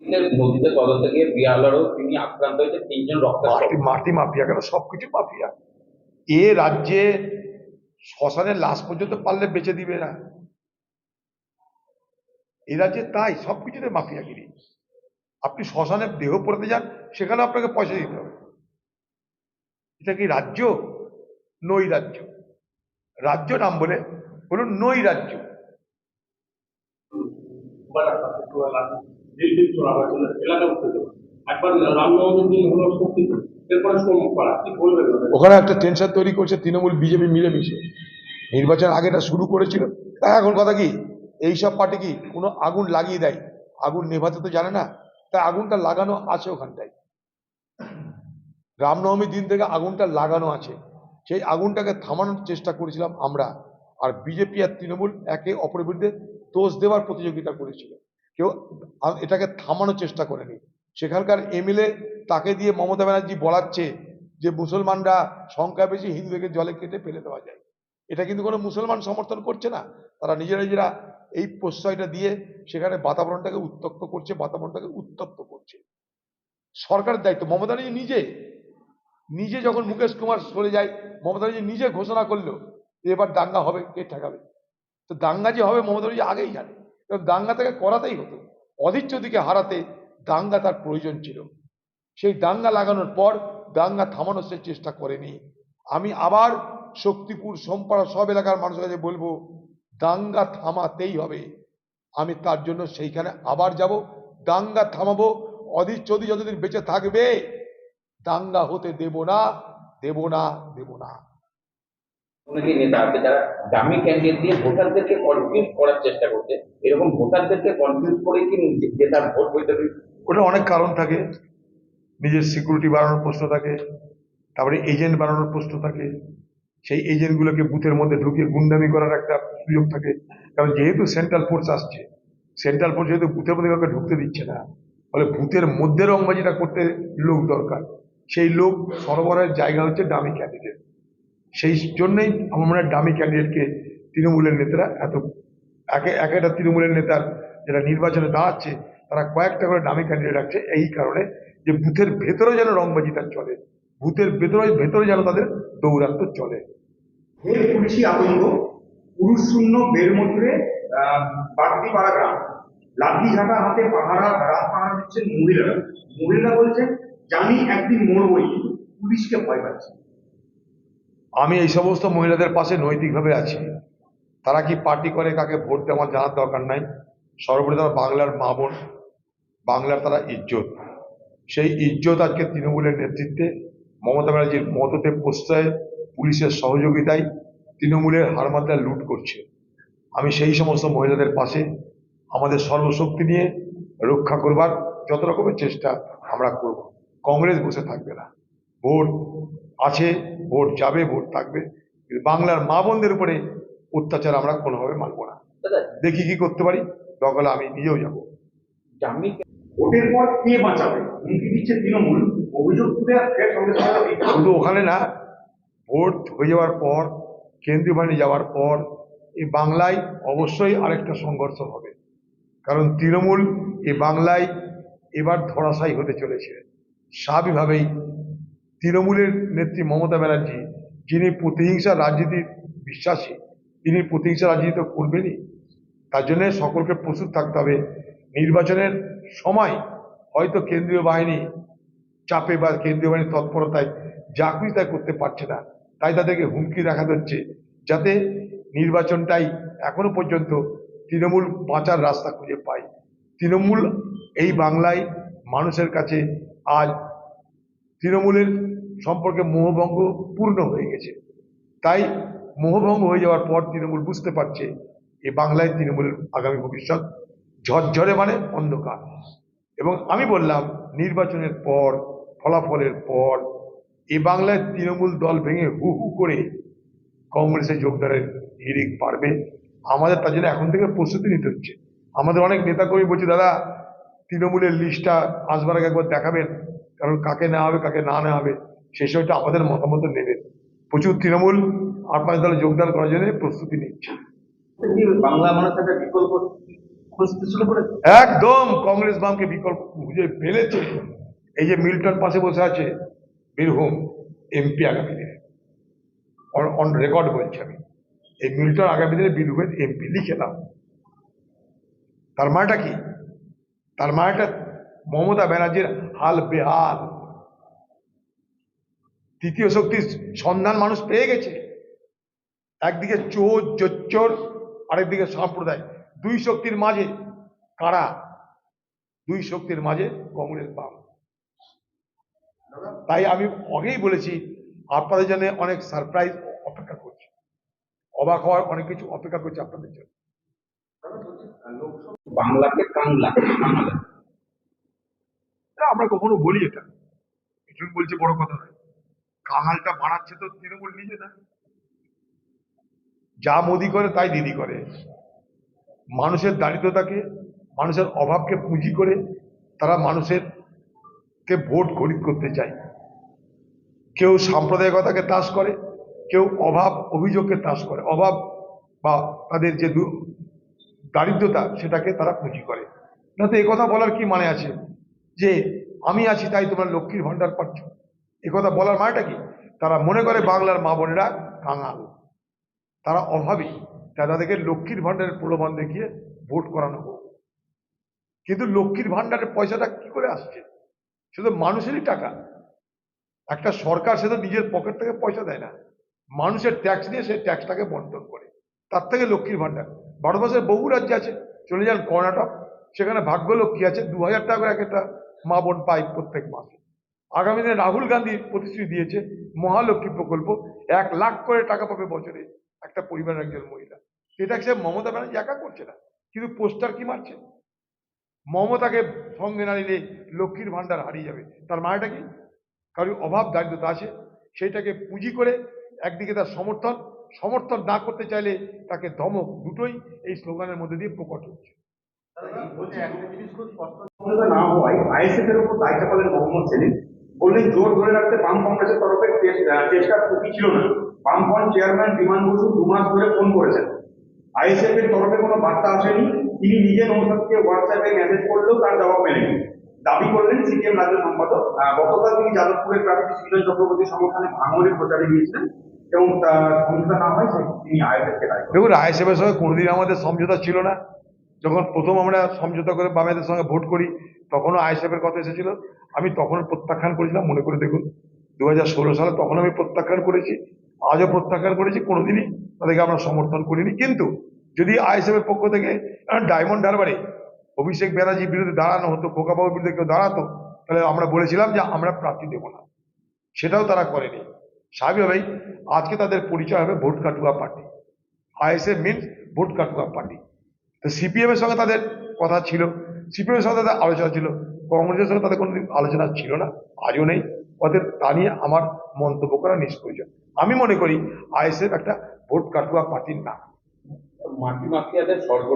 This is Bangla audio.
নদীতে তদন্তে গিয়ে বিয়ালারও তিনি আক্রান্ত হয়েছে তিনজন রক্তাক্ত। মাটি মাটি মাফিয়া কেন? সবকিছু মাফিয়া। এ রাজ্যে শ্মশানের লাশ পর্যন্ত পারলে বেঁচে দিবে না। এ রাজ্যে তাই সবকিছুতে মাফিয়াগিরি। আপনি শ্মশানে দেহ পড়তে যান সেখানে আপনাকে পয়সা দিতে হবে। এটা কি রাজ্য? নই রাজ্য। রাজ্য নাম বলে বলুন নই রাজ্য। ওখানে একটা টেনশন তৈরি করছে, তৃণমূল, বিজেপি মিলেমিশে। নির্বাচন আগেটা শুরু করেছিল। তা এখন কথা কি এইসব পার্টি কি কোনো আগুন লাগিয়ে দেয়? আগুন নেভাতে তো জানে না তাই আগুনটা লাগানো আছে ওখানটায়। রামনবমীর দিন থেকে আগুনটা লাগানো আছে। সেই আগুনটাকে থামানোর চেষ্টা করেছিলাম আমরা। আর বিজেপি আর তৃণমূল একে অপরের বিরুদ্ধে দোষ দেওয়ার প্রতিযোগিতা করেছিল। কেউ এটাকে থামানোর চেষ্টা করেনি। সেখানকার এমএলএ তাকে দিয়ে মমতা ব্যানার্জি বলাচ্ছে যে, মুসলমানরা সংখ্যা বেশি হিন্দুকে জলে কেটে ফেলে দেওয়া যায়। এটা কিন্তু কোনো মুসলমান সমর্থন করছে না। তারা নিজেরা নিজেরা এই প্রশ্রয়টা দিয়ে সেখানে বাতাবরণটাকে উত্তপ্ত করছে, বাতাবরণটাকে উত্তপ্ত করছে। সরকারের দায়িত্ব। মমতা ব্যানার্জি নিজে নিজে যখন মুকেশ কুমার সরে যায়, মমতা ব্যানার্জি নিজে ঘোষণা করল, এবার দাঙ্গা হবে, কে ঠেকাবে? তো দাঙ্গা যে হবে, মমতা ব্যানার্জি আগেই জানে। দাঙ্গা তাকে করাতেই হতো। অধিচ্যদিকে হারাতে দাঙ্গা তার প্রয়োজন ছিল। সেই দাঙ্গা লাগানোর পর দাঙ্গা থামানোর সে চেষ্টা করেনি। আমি আবার শক্তিপুর, সোমপাড়া সব এলাকার মানুষের কাছে বলব, দাঙ্গা থামাতেই হবে। আমি তার জন্য সেইখানে আবার যাব। দাঙ্গা থামাবো। অধীর চৌধুরী যতদিন বেঁচে থাকবে, দাঙ্গা হতে দেব না দেব না দেব না। অনেকেই নেতা আছে, যারা দামি ক্যান্ডিডেট দিয়ে ভোটারদেরকে কনফিউজ করার চেষ্টা করছে। এরকম ভোটারদেরকে কনফিউজ করে কি জেতার ভোট বইতে ওটা অনেক কারণ থাকে। নিজের সিকিউরিটি বাড়ানোর প্রশ্ন থাকে। তারপরে এজেন্ট বাড়ানোর প্রশ্ন থাকে। সেই এজেন্টগুলোকে বুথের মধ্যে ঢুকিয়ে গুন্ডামি করার একটা সুযোগ থাকে। কারণ যেহেতু সেন্ট্রাল ফোর্স আসছে সেন্ট্রাল ফোর্স যেহেতু বুথের মধ্যে কাউকে ঢুকতে দিচ্ছে না, ফলে বুথের মধ্যে রংবাজিটা করতে লোক দরকার। সেই লোক সরবরাহের জায়গা হচ্ছে ডামি ক্যান্ডিডেট সেই জন্যই আমার মনে হয় ডামি ক্যান্ডিডেটকে তৃণমূলের নেতারা এত, একে, এক একটা তৃণমূলের নেতার যারা নির্বাচনে দাঁড়াচ্ছে, তারা কয়েকটা করে ডামি ক্যান্ডিডেট রাখছে এই কারণে যে বুথের ভেতরে যেন রংবাজিটা চলে, বুথের ভেতরে ভেতরে যেন তাদের দৌরাত্ম চলে। ফের পুলিশি আতঙ্ক পুরুষ শূন্য বেরমন্ত্রে বাগদি পাড়া গ্রাম লাঠি ঝাঁটা হাতে পাহারা, রাত পাহারা দিচ্ছেন মহিলারা। মহিলারা বলছেন, জানি একদিন মরবই, পুলিশকে ভয় পাচ্ছে। আমি এই সমস্ত মহিলাদের পাশে নৈতিকভাবে আছি। তারা কি পার্টি করে, কাকে ভোট দেওয়া আমার জানার দরকার নাই। সর্বোপরি তারা বাংলার মা বোন, বাংলার তারা ইজ্জত। সেই ইজ্জত আজকে তৃণমূলের নেতৃত্বে মমতা ব্যানার্জির মততে প্রশ্রয়ে পুলিশের সহযোগিতায় তৃণমূলের হারমাত্রা লুট করছে। আমি সেই সমস্ত মহিলাদের পাশে আমাদের সর্বশক্তি নিয়ে রক্ষা করবার যত রকমের চেষ্টা আমরা করব। কংগ্রেস বসে থাকবে না। ভোট আছে ভোট যাবে ভোট থাকবে। কিন্তু বাংলার মা বোনদের উপরে অত্যাচার আমরা কোনোভাবে মানব না। দেখি কি করতে পারি। দরকার আমি নিজেও যাব। ভোটের পর কে বাঁচাবে? হুমকি দিচ্ছে তৃণমূল। অভিযোগ তুলে। শুধু ওখানে না ভোট হয়ে যাওয়ার পর কেন্দ্রীয় বাহিনী যাওয়ার পর এই বাংলায় অবশ্যই আরেকটা সংঘর্ষ হবে। কারণ তৃণমূল এই বাংলায় এবার ধরাশায়ী হতে চলেছে। স্বাভাবিকভাবেই তৃণমূলের নেত্রী মমতা ব্যানার্জি, যিনি প্রতিহিংসা রাজনীতির বিশ্বাসী, তিনি প্রতিহিংসা রাজনীতি তো করবেনই। তার জন্য সকলকে প্রস্তুত থাকতে হবে। নির্বাচনের সময় হয়তো কেন্দ্রীয় বাহিনী চাপে বা কেন্দ্রীয় বাহিনীর তৎপরতায় যা খুশি তাই করতে পারছে না। তাই তাদেরকে হুমকি দেখা যাচ্ছে যাতে নির্বাচনটাই এখনও পর্যন্ত তৃণমূল বাঁচার রাস্তা খুঁজে পায়। তৃণমূল এই বাংলায় মানুষের কাছে আজ তৃণমূলের সম্পর্কে মোহভঙ্গ পূর্ণ হয়ে গেছে। তাই মোহভঙ্গ হয়ে যাওয়ার পর তৃণমূল বুঝতে পারছে এ বাংলায় তৃণমূলের আগামী ভবিষ্যৎ ঝরঝরে মানে অন্ধকার। এবং আমি বললাম, নির্বাচনের পর, ফলাফলের পর এ বাংলায় তৃণমূল দল ভেঙে হু হু করে কংগ্রেসে যোগদানের হিড়িক পারবে আমাদের তার জন্য এখন থেকে প্রস্তুতি নিতে হচ্ছে। আমাদের অনেক নেতাকর্মী বলছে, দাদা, তৃণমূলের লিস্টটা আসবার আগে একবার দেখাবেন, কারণ কাকে নেওয়া হবে, কাকে না নেওয়া হবে। সেই সময়টা আমাদের মতামত নেবেন প্রচুর তৃণমূল আপনাদের দলে যোগদান করার জন্য প্রস্তুতি নিচ্ছে। বাংলা বিকল্প একদম কংগ্রেস বামকে বিকল্প খুঁজে ফেলেছে। এই যে মিল্টন পাশে বসে আছে বীরভূম এমপি আগামী দিনে। অন রেকর্ড বলছি আমি। এই মিল্টন আগামী দিনে বীরভূমের এমপি লিখে নাও তার মানেটা কি? তার মানেটা মমতা ব্যানার্জির হাল বেহাল। তৃতীয় শক্তির সন্ধান মানুষ পেয়ে গেছে। একদিকে চোর জোচ্চোর আরেকদিকে সাম্প্রদায়। দুই শক্তির মাঝে কারা? দুই শক্তির মাঝে কংগ্রেস বাম। তাই আমি আগেই বলেছি আপনাদের জন্য অনেক সারপ্রাইজ অপেক্ষা করছে। অবাক হওয়ার অনেক কিছু অপেক্ষা করছে আপনাদের জন্য। বাংলাকে কাংলা আমরা কখনো বলি এটা। কিছু বলছে বড় কথা নয়। কাঙালটা বাড়াচ্ছে তো তৃণমূল নিজে না যা মোদি করে তাই দিদি করে। মানুষের দারিদ্রতাকে, মানুষের অভাবকে পুঁজি করে তারা মানুষের কে ভোট খরিদ করতে চায়। কেউ সাম্প্রদায়িকতাকে তাস করে, কেউ অভাব অভিযোগকে তাস করে। অভাব বা তাদের যে দারিদ্রতা সেটাকে তারা পুঁজি করে। না তো কথা বলার কি মানে আছে? যে আমি আছি তাই তোমরা লক্ষ্মীর ভাণ্ডার পাচ্ছ। কথা বলার মানেটা কি? তারা মনে করে বাংলার মা বোনেরা কাঙাল। তারা অভাবী। তাই তাদেরকে লক্ষ্মীর ভাণ্ডারের প্রলোভন দেখিয়ে ভোট করানো হোক। কিন্তু লক্ষ্মীর ভাণ্ডারের পয়সাটা কি করে আসছে? শুধু মানুষেরই টাকা। একটা সরকার সে তো নিজের পকেট থেকে পয়সা দেয় না। মানুষের ট্যাক্স দিয়ে সেই ট্যাক্সটাকে বন্টন করে। তার থেকে লক্ষ্মীর ভাণ্ডার। ভারতবর্ষের বহু রাজ্যে আছে। চলে যান কর্ণাটক। সেখানে ভাগ্যলক্ষ্মী আছে। দু হাজার টাকা করে এক একটা মা বোন পায় প্রত্যেক মাসে। আগামী দিনে রাহুল গান্ধী প্রতিশ্রুতি দিয়েছে মহালক্ষ্মী প্রকল্প, এক লাখ করে টাকা পাবে বছরে একটা পরিবারের একজন মহিলা। এটা সে মমতা ব্যানার্জি একা করছে না, কিন্তু পোস্টার কি মারছে? মমতাকে সঙ্গে না নিলে লক্ষ্মীর ভাণ্ডার হারিয়ে যাবে। তার মানেটা কি? কারোর অভাব দারিদ্রতা আছে, সেইটাকে পুঁজি করে একদিকে তার সমর্থন সমর্থন না করতে চাইলে তাকে ধমক দুটোই এই স্লোগানের মধ্যে দিয়ে প্রকট হচ্ছে। না হওয়ায় আইএসএফ এর উপর দায়িত্ব পেলেন মোহাম্মদ সেলিম বললেন, জোর ধরে রাখতে বাম কংগ্রেসের তরফে চেষ্টা ত্রুটি ছিল না। বামফ্রন্ট চেয়ারম্যান বিমান বসু দু মাস ধরে ফোন করেছেন। আইএসএফ এর তরফে কোনো বার্তা আসেনি। তিনি নিজে নৌসাদকে হোয়াটসঅ্যাপে মেসেজ করলেও তার জবাব মেলেনি। দাবি করলেন, সিপিএম রাজ্য সম্পাদক গতকাল তিনি যাদবপুরের প্রার্থী সুজন চক্রবর্তীর সমর্থনে ভাঙড়ের প্রচারে গিয়েছিলেন এবং তার সমস্যা না হয় তিনি আইএসএফ কে দায়ী করেন। দেখুন, আইএসএফের সঙ্গে কোনোদিন আমাদের সমঝোতা ছিল না। যখন প্রথম আমরা সমঝোতা করে বামেদের সঙ্গে ভোট করি, তখনও আইএসএফের কথা এসেছিল। আমি তখন প্রত্যাখ্যান করেছিলাম, মনে করে দেখুন দু হাজার ষোলো সালে তখন আমি প্রত্যাখ্যান করেছি, আজও প্রত্যাখ্যান করেছি, কোনোদিনই তাদেরকে আমরা সমর্থন করিনি। কিন্তু যদি আইএসএফের পক্ষ থেকে ডায়মন্ড হারবারে অভিষেক ব্যানার্জির বিরুদ্ধে দাঁড়ানো হতো, খোকাবাবুর বিরুদ্ধে কেউ দাঁড়াতো, তাহলে আমরা বলেছিলাম যে আমরা প্রার্থী দেবো না। সেটাও তারা করেনি। স্বাভাবিকভাবেই আজকে তাদের পরিচয় হবে ভোট কাটুয়া পার্টি। আইএসএফ মিনস ভোট কাটুয়া পার্টি। তো সিপিএম এর সঙ্গে তাদের কথা ছিল। সিপিএম এর সঙ্গে তাদের আলোচনা ছিল। কংগ্রেসের সঙ্গে তাদের কোনোদিন আলোচনা ছিল না। আজও নেই। অতএব তা নিয়ে আমার মন্তব্য করা নিষ্প্রয়োজন। আমি মনে করি আইএসএফ একটা ভোট কাটুয়া পার্টির না মাটি মাফিয়াদের স্বর্গ